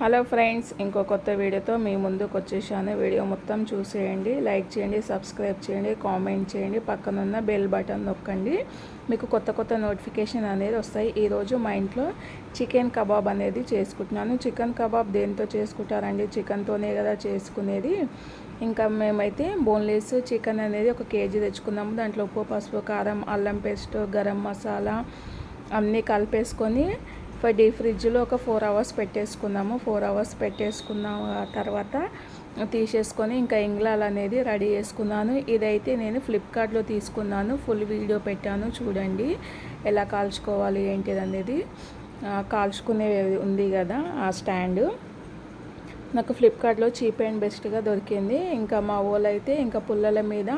Hello friends ఇంకో కొత్త వీడియోతో మీ ముందుకు వచ్చేసాను. వీడియో మొత్తం చూసేయండి లైక్ చేయండి సబ్స్క్రైబ్ చేయండి కామెంట్ చేయండి పక్కనున్న బెల్ బటన్ నొక్కండి. మీకు కొత్త కొత్త నోటిఫికేషన్ అనేది వస్తాయి. ఈరోజు మా ఇంట్లో చికెన్ కబాబ్ అనేది చేసుకుంటున్నాను. చికెన్ కబాబ్ దేంతో చేసుకుంటారండి? చికెన్తోనే కదా చేసుకునేది. ఇంకా మేమైతే బోన్లెస్ చికెన్ అనేది ఒక కేజీ తెచ్చుకున్నాము. దాంట్లో ఉప్పు పసుపు కారం అల్లం పేస్ట్ గరం మసాలా అన్నీ కలిపేసుకొని డీ ఫ్రిడ్జ్లో ఒక ఫోర్ అవర్స్ పెట్టేసుకున్నాము ఫోర్ అవర్స్ పెట్టేసుకున్న తర్వాత తీసేసుకొని ఇంకా ఇంగ్లాల్ అనేది రెడీ చేసుకున్నాను. ఇదైతే నేను ఫ్లిప్కార్ట్లో తీసుకున్నాను. ఫుల్ వీడియో పెట్టాను. చూడండి ఎలా కాల్చుకోవాలి ఏంటిది అనేది కాల్చుకునే ఉంది కదా ఆ స్టాండ్. నాకు ఫ్లిప్కార్ట్లో చీప్ అండ్ బెస్ట్గా దొరికింది. ఇంకా మా ఓల్ అయితే ఇంకా పుల్లల మీద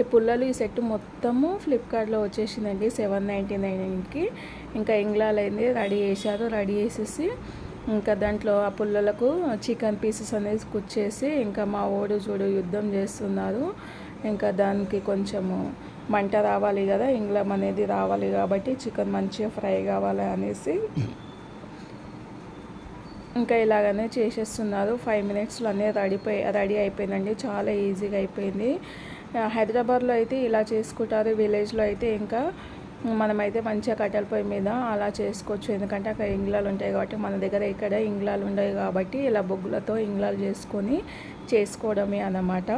ఈ పుల్లలు ఈ సెట్ మొత్తము ఫ్లిప్కార్ట్లో వచ్చేసిందండి సెవెన్ నైంటీ నైన్కి ఇంకా ఇంగ్లాల్ అయింది రెడీ చేశారు రెడీ చేసేసి ఇంకా దాంట్లో ఆ పుల్లలకు చికెన్ పీసెస్ అనేది కుచ్చేసి ఇంకా మా ఓడు చూడు యుద్ధం చేస్తున్నారు. ఇంకా దానికి కొంచెము మంట రావాలి కదా ఇంగ్లం అనేది రావాలి కాబట్టి చికెన్ మంచిగా ఫ్రై కావాలి అనేసి ఇంకా ఇలాగనే చేసేస్తున్నారు. ఫైవ్ మినిట్స్లో అన్నీ రెడీ రెడీ అయిపోయిందండి. చాలా ఈజీగా అయిపోయింది. హైదరాబాద్లో అయితే ఇలా చేసుకుంటారు. విలేజ్లో అయితే ఇంకా మనమైతే మంచిగా కట్టెల పొయ్యి మీద అలా చేసుకోవచ్చు. ఎందుకంటే అక్కడ ఇంగ్లాలు ఉంటాయి కాబట్టి మన దగ్గర ఇక్కడ ఇంగ్లాలు ఉండవు కాబట్టి ఇలా బొగ్గులతో ఇంగ్లాలు చేసుకొని చేసుకోవడమే అన్నమాట.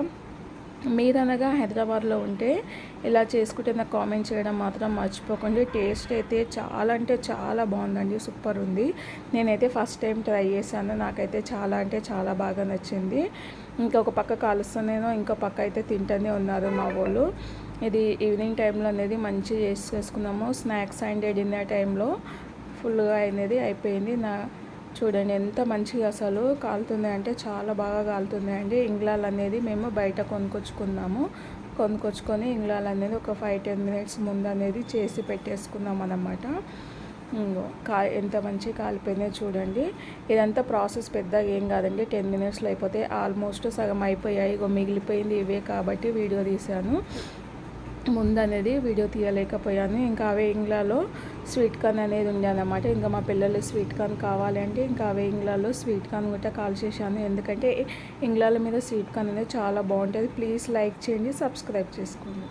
మీరనగా హైదరాబాద్లో ఉంటే ఇలా చేసుకుంటే నాకు కామెంట్ చేయడం మాత్రం మర్చిపోకండి. టేస్ట్ అయితే చాలా అంటే చాలా బాగుందండి. సూపర్ ఉంది. నేనైతే ఫస్ట్ టైం ట్రై చేశాను. నాకైతే చాలా అంటే చాలా బాగా నచ్చింది. ఇంకా ఒక పక్క కాలుస్తున్నాను. ఇంకో పక్క అయితే తింటూనే ఉన్నారు మా వాళ్ళు. ఇది ఈవినింగ్ టైంలో అనేది మంచిగా చేసుకున్నాము. స్నాక్స్ అండ్ డిన్నర్ టైంలో ఫుల్గా అనేది అయిపోయింది. నా చూడండి ఎంత మంచిగా అసలు కాలుతుంది అంటే చాలా బాగా కాలుతుంది అండి. ఇంగ్లాల్ అనేది మేము బయట కొనుక్కొచ్చుకున్నాము కొనుక్కొచ్చుకొని ఇంగ్లాల్ అనేది ఒక ఫైవ్ టెన్ మినిట్స్ ముందు అనేది చేసి పెట్టేసుకున్నాం అన్నమాట. కా ఎంత మంచి కాలిపోయిందో చూడండి. ఇదంతా ప్రాసెస్ పెద్దగా ఏం కాదండి. టెన్ మినిట్స్లో అయిపోతే ఆల్మోస్ట్ సగం అయిపోయాయి. ఇగో మిగిలిపోయింది ఇవే కాబట్టి వీడియో తీశాను. ముందు అనేది వీడియో తీయలేకపోయాను. ఇంకా అవే ఇంగ్లాలో స్వీట్ కార్న్ అనేది ఉండేదన్నమాట. ఇంకా మా పిల్లలు స్వీట్ కార్న్ కావాలి అంటే ఇంకా అవే ఇంగ్లాలో స్వీట్ కార్న్ కూడా కాల్ చేశాను. ఎందుకంటే ఇంగ్లాల మీద స్వీట్ కార్న్ అనేది చాలా బాగుంటుంది. ప్లీజ్ లైక్ చేయండి సబ్స్క్రైబ్ చేసుకోండి.